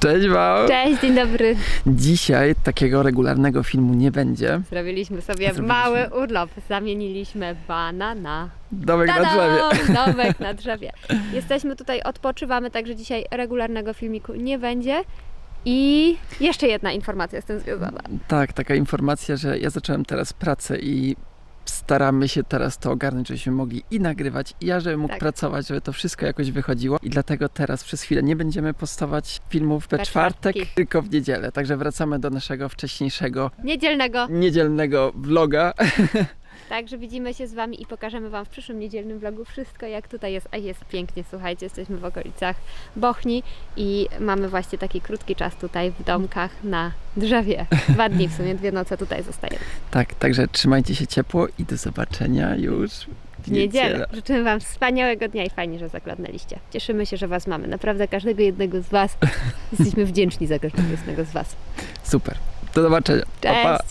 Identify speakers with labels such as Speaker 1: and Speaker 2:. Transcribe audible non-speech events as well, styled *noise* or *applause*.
Speaker 1: Cześć wam!
Speaker 2: Cześć, dzień dobry.
Speaker 1: Dzisiaj takiego regularnego filmu nie będzie.
Speaker 2: Zrobiliśmy sobie
Speaker 1: Zrobiliśmy.
Speaker 2: mały urlop. Zamieniliśmy banana.
Speaker 1: Domek na drzewie. *laughs*
Speaker 2: Domek na drzewie. Jesteśmy tutaj, odpoczywamy, także dzisiaj regularnego filmiku nie będzie. I jeszcze jedna informacja z tym związana.
Speaker 1: Tak, taka informacja, że ja zacząłem teraz pracę i staramy się teraz to ogarnąć, żebyśmy mogli i nagrywać, i ja, żebym mógł
Speaker 2: Tak.
Speaker 1: pracować, żeby to wszystko jakoś wychodziło. I dlatego teraz przez chwilę nie będziemy postować filmów we czwartek, tylko w niedzielę. Także wracamy do naszego wcześniejszego
Speaker 2: Niedzielnego.
Speaker 1: niedzielnego vloga. *laughs*
Speaker 2: Także widzimy się z Wami i pokażemy Wam w przyszłym niedzielnym vlogu wszystko, jak tutaj jest. A jest pięknie, słuchajcie, jesteśmy w okolicach Bochni i mamy właśnie taki krótki czas tutaj w domkach na drzewie. Dwa dni w sumie, dwie noce tutaj zostajemy.
Speaker 1: Tak, także trzymajcie się ciepło i do zobaczenia już w
Speaker 2: w niedzielę. Życzymy Wam wspaniałego dnia i fajnie, że zaglądaliście. Cieszymy się, że Was mamy. Naprawdę każdego jednego z Was. *laughs* Jesteśmy wdzięczni za każdego jednego z Was.
Speaker 1: Super. Do zobaczenia. Pa, pa.
Speaker 2: Cześć!